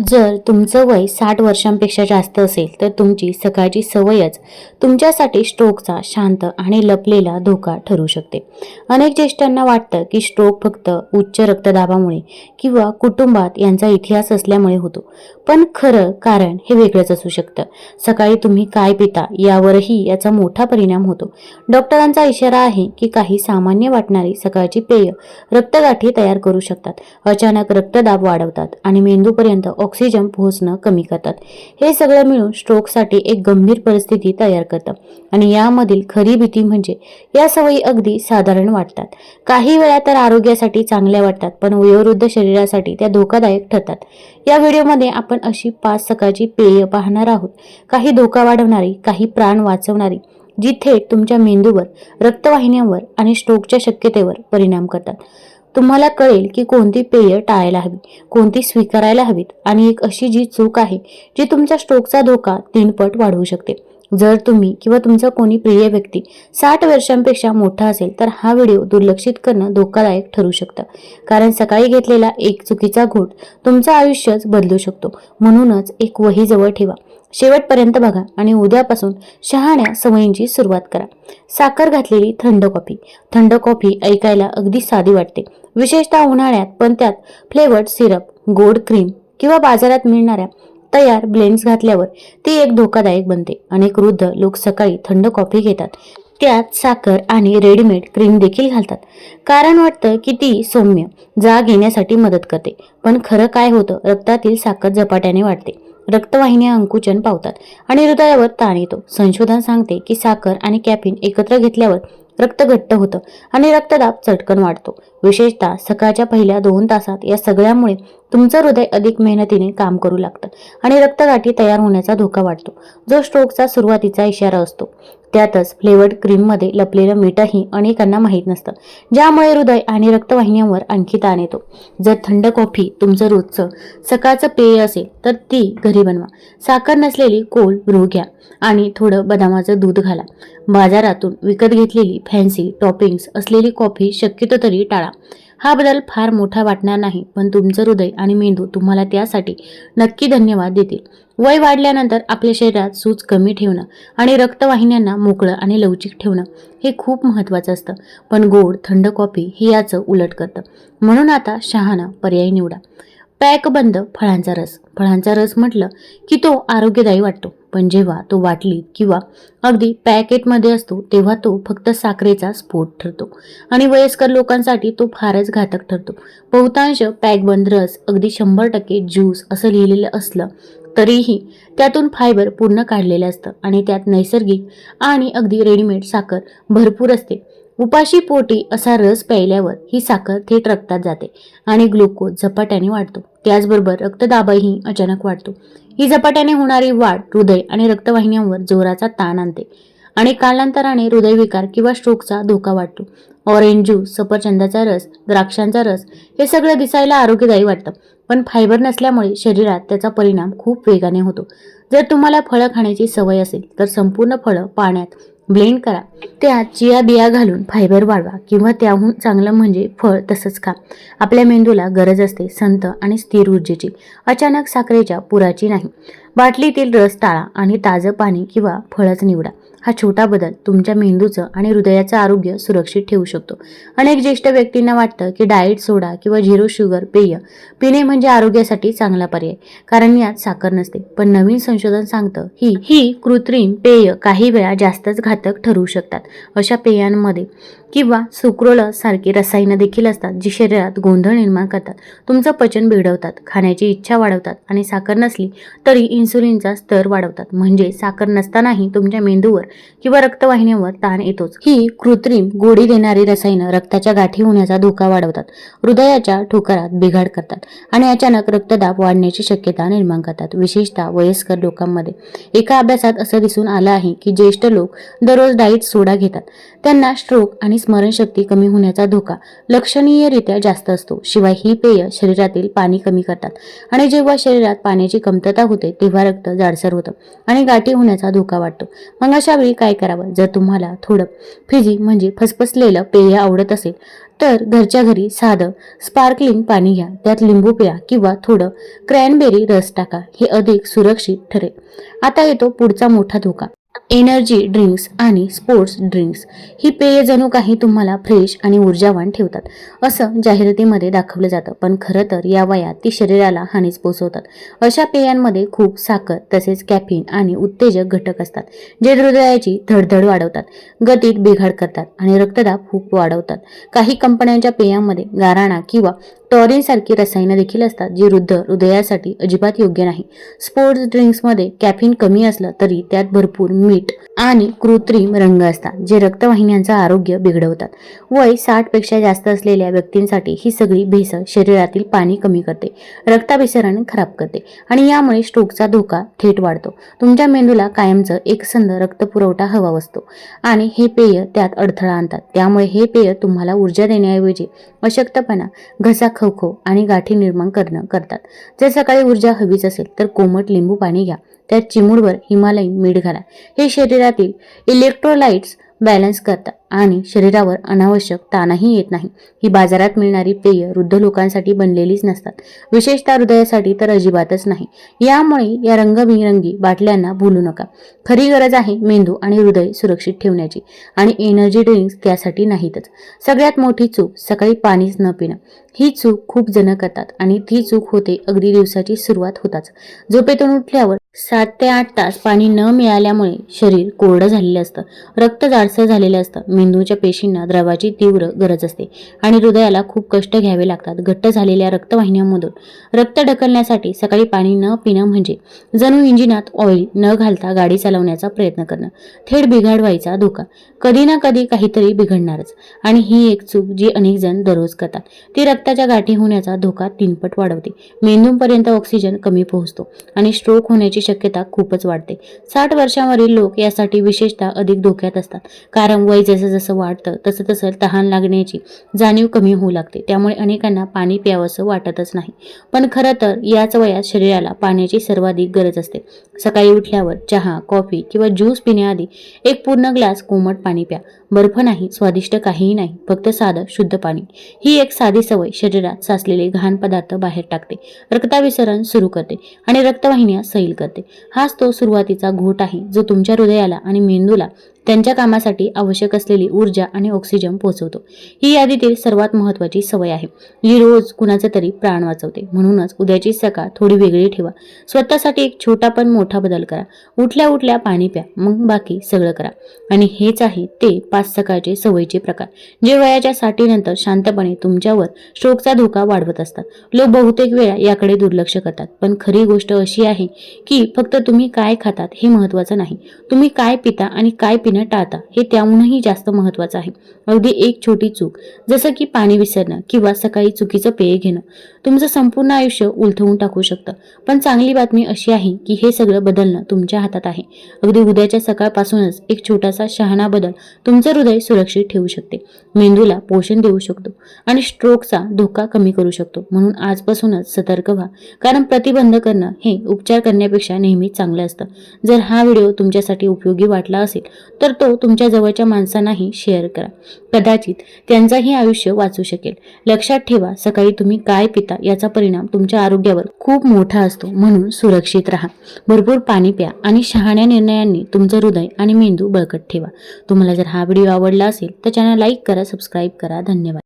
जर तुमचं वय साठ वर्षांपेक्षा जास्त असेल तर तुमची सकाळची सवयच तुमच्यासाठी स्ट्रोकचा शांत आणि लपलेला धोका ठरू शकते. अनेक ज्येष्ठांना वाटतं की स्ट्रोक फक्त उच्च रक्तदाबामुळे किंवा कुटुंबात यांचा इतिहास असल्यामुळे होतो. पण खरं कारण हे वेगळंच असू शकतं. सकाळी तुम्ही काय पिता यावरही याचा मोठा परिणाम होतो. डॉक्टरांचा इशारा आहे की काही सामान्य वाटणारी सकाळची पेय रक्तगाठी तयार करू शकतात. अचानक रक्तदाब वाढवतात आणि मेंदूपर्यंत ऑक्सिजन पोहोचणं कमी करतात. हे सगळं मिळून स्ट्रोकसाठी एक गंभीर परिस्थिती तयार करतं. आणि यामधील खरी भीती म्हणजे या सवयी अगदी साधारण वाटतात. काही वेळा तर आरोग्यासाठी चांगल्या वाटतात पण वयोवृद्ध शरीरासाठी त्या धोकादायक ठरतात. या व्हिडिओमध्ये आपण अशी पाच सकाळची पेय पाहणार आहोत. काही धोका वाढवणारी काही प्राण वाचवणारी जी थेट तुमच्या मेंदूवर रक्तवाहिन्यांवर आणि स्ट्रोकच्या शक्यतेवर परिणाम करतात. तुम्हाला कळेल की कोणती पेय टाळायला हवी कोणती स्वीकारायला हवीत आणि एक अशी जी चूक आहे जी तुमच्या स्ट्रोकचा धोका तीनपट वाढवू शकते. जर तुम्ही किंवा तुमचा कोणी प्रिय व्यक्ती साठ वर्षांपेक्षा मोठा असेल तर हा व्हिडिओ दुर्लक्षित करणं धोकादायक ठरू शकतं. कारण सकाळी घेतलेला एक चुकीचा घोट तुमचं आयुष्यच बदलू शकतो. म्हणूनच एक वही जवळ ठेवा. शेवटपर्यंत बघा आणि उद्यापासून शहाण्या सवयींची सुरुवात करा. साखर घातलेली थंड कॉफी. थंड कॉफी ऐकायला अगदी साधी वाटते. विशेषतः उन्हाळ्यात पण त्यात फ्लेवर्ड सिरप गोड क्रीम किंवा बाजारात मिळणाऱ्या तयार ब्लेंड्स घातल्यावर ती एक धोकादायक बनते. अनेक वृद्ध लोक सकाळी थंड कॉफी घेतात. त्यात साखर आणि रेडीमेड क्रीम देखील घालतात. कारण वाटतं की ती सौम्य जाग येण्यासाठी मदत करते. पण खरं काय होतं? रक्तातील साखर झपाट्याने वाढते. रक्तवाहिन्या अंकुचन पावतात आणि हृदयावर ताण येतो. संशोधन सांगते की साखर आणि कॅफिन एकत्र घेतल्यावर रक्त घट्ट होतं आणि रक्तदाब चटकन वाढतो. विशेषतः सकाळच्या पहिल्या दोन तासात या सगळ्यामुळे तुमचं हृदय अधिक मेहनतीने काम करू लागतं आणि रक्तगाठी तयार होण्याचा धोका वाढतो. जो स्ट्रोकचा सुरुवातीचा इशारा असतो त्यातच फ्लेवर्ड क्रीममध्ये लपलेलं मीठही अनेकांना माहीत नसतं ज्यामुळे हृदय आणि रक्तवाहिन्यांवर आणखी ताण येतो. जर थंड कॉफी तुमचं रोजचं सकाळचं पेय असेल तर ती घरी बनवा. साखर नसलेली कोल ब्रू घ्या आणि थोडं बदामाचं दूध घाला. बाजारातून विकत घेतलेली फॅन्सी टॉपिंग्स असलेली कॉफी शक्यतो तरी टाळा. हा बदल फार मोठा वाटणार नाही पण तुमचं हृदय आणि मेंदू तुम्हाला त्यासाठी नक्की धन्यवाद देतील. वय वाढल्यानंतर आपल्या शरीरात सूज कमी ठेवणं आणि रक्तवाहिन्यांना मोकळं आणि लवचिक ठेवणं हे खूप महत्त्वाचं असतं. पण गोड थंड कॉफी हे याचं उलट करतं. म्हणून आता शहाणा पर्याय निवडा. पॅकबंद फळांचा रस. फळांचा रस म्हटलं की तो आरोग्यदायी वाटतो. पण जेव्हा तो वाटली किंवा अगदी पॅकेटमध्ये असतो तेव्हा तो फक्त साखरेचा स्फोट ठरतो. आणि वयस्कर लोकांसाठी तो फारच घातक ठरतो. बहुतांश पॅकबंद रस अगदी शंभर टक्के ज्यूस असं लिहिलेलं असलं तरीही त्यातून फायबर पूर्ण काढलेलं असतं. आणि त्यात नैसर्गिक आणि अगदी रेडीमेड साखर भरपूर असते. उपाशी पोटी असा रस प्यायल्यावर ही साखर थेट रक्तात जाते आणि ग्लुकोज झपाट्याने वाढतो. त्याचबरोबर रक्तदाबही अचानक वाढतो. ही झपाट्याने होणारी वाढ हृदय आणि रक्तवाहिन्यांवर जोराचा ताण आणते आणि कालांतराने हृदयविकार किंवा स्ट्रोकचा धोका वाटतो ऑरेंज ज्यूस सफरचंदाचा रस द्राक्षांचा रस हे सगळं दिसायला आरोग्यदायी वाटतं पण फायबर नसल्यामुळे शरीरात त्याचा परिणाम खूप वेगाने होतो. जर तुम्हाला फळं खाण्याची सवय असेल तर संपूर्ण फळं पाण्यात ब्लेंड करा. त्यात चिया बिया घालून फायबर वाढवा किंवा त्याहून चांगलं म्हणजे फळ तसंच खा. आपल्या मेंदूला गरज असते संत आणि स्थिर ऊर्जेची. अचानक साखरेच्या पुराची नाही. बाटलीतील रस टाळा आणि ताजं पाणी किंवा फळच निवडा. हा छोटा बदल तुमच्या मेंदूचं आणि हृदयाचं आरोग्य सुरक्षित ठेवू शकतो. अनेक ज्येष्ठ व्यक्तींना वाटतं की डाएट सोडा किंवा झिरो शुगर पेय पिणे म्हणजे आरोग्यासाठी चांगला पर्याय कारण यात साखर नसते. पण नवीन संशोधन सांगतं ही ही कृत्रिम पेय काही वेळा जास्तच घातक ठरू शकतात. अशा पेयांमध्ये किंवा सुक्रोल सारखी रसायनं देखील असतात जी शरीरात गोंधळ निर्माण करतात. तुमचं पचन बिघडवतात खाण्याची इच्छा वाढवतात आणि साखर नसली तरी इन्सुलिनचा स्तर वाढवतात. म्हणजे साखर नसतानाही तुमच्या मेंदूवर किंवा रक्तवाहिन्यांवर ताण येतोच. ही कृत्रिम गोडी देणारी रसायनं रक्ताच्या गाठी होण्याचा धोका वाढवतात. हृदयाच्या ठोकरात बिघाड करतात आणि अचानक रक्तदाब वाढण्याची शक्यता निर्माण करतात. विशेषतः वयस्कर लोकांमध्ये. एका अभ्यासात असं दिसून आलं आहे की ज्येष्ठ लोक दररोज डाईट सोडा घेतात. त्यांना स्ट्रोक आणि स्मरणशक्ती कमी होण्याचा धोका लक्षणीयरित्या जास्त असतो. शिवाय ही पेय शरीरातील पाणी कमी करतात. आणि जेव्हा शरीरात पाण्याची कमतरता होते तेव्हा रक्त जाडसर होतं आणि गाठी होण्याचा धोका वाटतो मग अशा वेळी काय करावं? जर तुम्हाला थोडं फिजी म्हणजे फसफसलेलं पेय आवडत असेल तर घरच्या घरी साधं स्पार्कलिंग पाणी घ्या. त्यात लिंबू पिळा किंवा थोडं क्रॅनबेरी रस टाका. हे अधिक सुरक्षित ठरेल. आता येतो पुढचा मोठा धोका. एनर्जी ड्रिंक्स आणि स्पोर्ट्स ड्रिंक्स. ही पेय जणू काही तुम्हाला फ्रेश आणि ऊर्जावान ठेवतात. असं जाहिरातीमध्ये दाखवलं जातं पण खरं तर या वयात ती शरीराला हानीच पोचवतात अशा पेयांमध्ये खूप साखर तसेच कॅफिन आणि उत्तेजक घटक असतात जे हृदयाची धडधड वाढवतात गतीत बिघाड करतात आणि रक्तदाब खूप वाढवतात. काही कंपन्यांच्या पेयांमध्ये गाराणा किंवा टॉरिनसारखी रसायनं देखील असतात जी वृद्ध हृदयासाठी अजिबात योग्य नाही. स्पोर्ट्स ड्रिंक्समध्ये कॅफिन कमी असलं तरी त्यात भरपूर मीठ आणि कृत्रिम रंग असतात जे रक्तवाहिन्यांचं आरोग्य बिघडवतात. वय साठपेक्षा जास्त असलेल्या व्यक्तींसाठी ही सगळी भेसळ शरीरातील पाणी कमी करते रक्ताभिसरण खराब करते आणि यामुळे स्ट्रोकचा धोका थेट वाढतो. तुमच्या मेंदूला कायमचं एकसंध रक्तपुरवठा हवा असतो आणि हे पेय त्यात अडथळा आणतात. त्यामुळे हे पेय तुम्हाला ऊर्जा देण्याऐवजी अशक्तपणा घसा खवखव आणि गाठी निर्माण करणं करतात. जर सकाळी ऊर्जा हवीच असेल तर कोमट लिंबू पाणी घ्या. त्यात चिमूडभर हिमालयीन मीठ घाला. हे शरीरातील इलेक्ट्रोलाइट्स बॅलन्स करतात आणि शरीरावर अनावश्यक ताणही येत नाही. ही बाजारात मिळणारी पेय वृद्ध लोकांसाठी बनलेलीच नसतात. विशेषतः हृदयासाठी तर अजिबातच नाही. यामुळे या रंगबिरंगी बाटल्यांना भूलू नका. खरी गरज आहे मेंदू आणि हृदय सुरक्षित ठेवण्याची आणि एनर्जी ड्रिंक्स त्यासाठी नाहीतच. सगळ्यात मोठी चूक सकाळी पाणीच न पिणं. ही चूक खूप जण करतात आणि ती चूक होते अगदी दिवसाची सुरुवात होताच. झोपेतून उठल्यावर सात ते आठ तास पाणी न मिळाल्यामुळे शरीर कोरडं झालेलं असतं. रक्त जाडसर झालेलं असतं. मेंदूच्या पेशींना द्रवाची तीव्र गरज असते आणि हृदयाला खूप कष्ट घ्यावे लागतात. घट्ट झालेल्या रक्तवाहिन्यांमधून रक्त ढकलण्यासाठी सकाळी पाणी न पिणं म्हणजे जणू इंजिनात ऑइल न घालता गाडी चालवण्याचा प्रयत्न करणं. थेट बिघाड व्हायचा धोका. कधी ना कधी काहीतरी बिघडणारच. आणि ही एक चूक जी अनेक जण दररोज करतात. ती रक्ताच्या गाठी होण्याचा धोका तीनपट वाढवते. मेंदूपर्यंत ऑक्सिजन कमी पोहोचतो आणि स्ट्रोक होण्याची शक्यता खूपच वाढते. साठ वर्षांवरील लोक यासाठी विशेषतः अधिक धोक्यात असतात. कारण वय जसं जसं वाढतं तसं तसं तहान लागण्याची जाणीव कमी होऊ लागते. त्यामुळे अनेकांना पाणी प्यावंसं वाटतच नाही. पण खरं तर याच वयात शरीराला पाण्याची सर्वाधिक गरज असते. सकाळी उठल्यावर चहा कॉफी किंवा ज्यूस पिण्याआधी एक पूर्ण ग्लास कोमट पाणी प्या. बर्फ नाही स्वादिष्ट काहीही नाही फक्त साधं शुद्ध पाणी. ही एक साधी सवय शरीरात साचलेले घाण पदार्थ बाहेर टाकते. रक्ताविसरण सुरू करते आणि रक्तवाहिन्या सैल करते. हाच तो सुरुवातीचा घोट आहे जो तुमच्या हृदयाला आणि मेंदूला त्यांच्या कामासाठी आवश्यक असलेली ऊर्जा आणि ऑक्सिजन पोहोचवतो. ही यादीतील सर्वात महत्त्वाची सवय आहे. ही रोज कुणाचं तरी प्राण वाचवते. म्हणूनच उद्याची सकाळ थोडी वेगळी ठेवा. स्वतःसाठी एक छोटा पण मोठा बदल करा. उठल्या उठल्या पाणी प्या. मग बाकी सगळं करा. आणि हेच आहे ते पाच सकाळचे सवयीचे प्रकार. जे वयाच्या साठीनंतर शांतपणे तुमच्यावर स्ट्रोकचा धोका वाढवत असतात. लोक बहुतेक वेळा याकडे दुर्लक्ष करतात. पण खरी गोष्ट अशी आहे की फक्त तुम्ही काय खातात हे महत्त्वाचं नाही. तुम्ही काय पिता आणि काय पिणं टाळता. हे त्याहूनही जास्त महत्त्वाचं आहे. अगदी एक छोटी चूक जसं की पाणी विसरणं किंवा सकाळी चुकीचं पेय घेणं. तुमचं संपूर्ण आयुष्य उलथवून टाकू शकतं. पण चांगली बातमी अशी आहे की हे सगळं बदलणं तुमच्या हातात आहे. अगदी उद्याच्या सकाळपासूनच एक छोटासा शहाणा बदल तुमचं हृदय सुरक्षित ठेवू शकते. मेंदूला पोषण देऊ शकतो आणि स्ट्रोकचा धोका कमी करू शकतो. म्हणून आजपासूनच सतर्क व्हा. कारण प्रतिबंध करणं हे उपचार करण्यापेक्षा नेहमी चांगलं असतं. जर हा व्हिडिओ तुमच्यासाठी उपयोगी वाटला असेल तर तो तुमच्या जवळच्या माणसांनाही शेअर करा. कदाचित त्यांचाही आयुष्य वाचू शकेल. लक्षात ठेवा सकाळी तुम्ही काय पिता याचा परिणाम तुमच्या आरोग्यावर खूप मोठा असतो म्हणून सुरक्षित राहा. भरपूर पाणी प्या आणि शहाण्या निर्णयांनी तुमचं हृदय आणि मेंदू बळकट ठेवा. तुम्हाला जर हा व्हिडिओ आवडला असेल तर चॅनल लाईक करा सबस्क्राईब करा. धन्यवाद.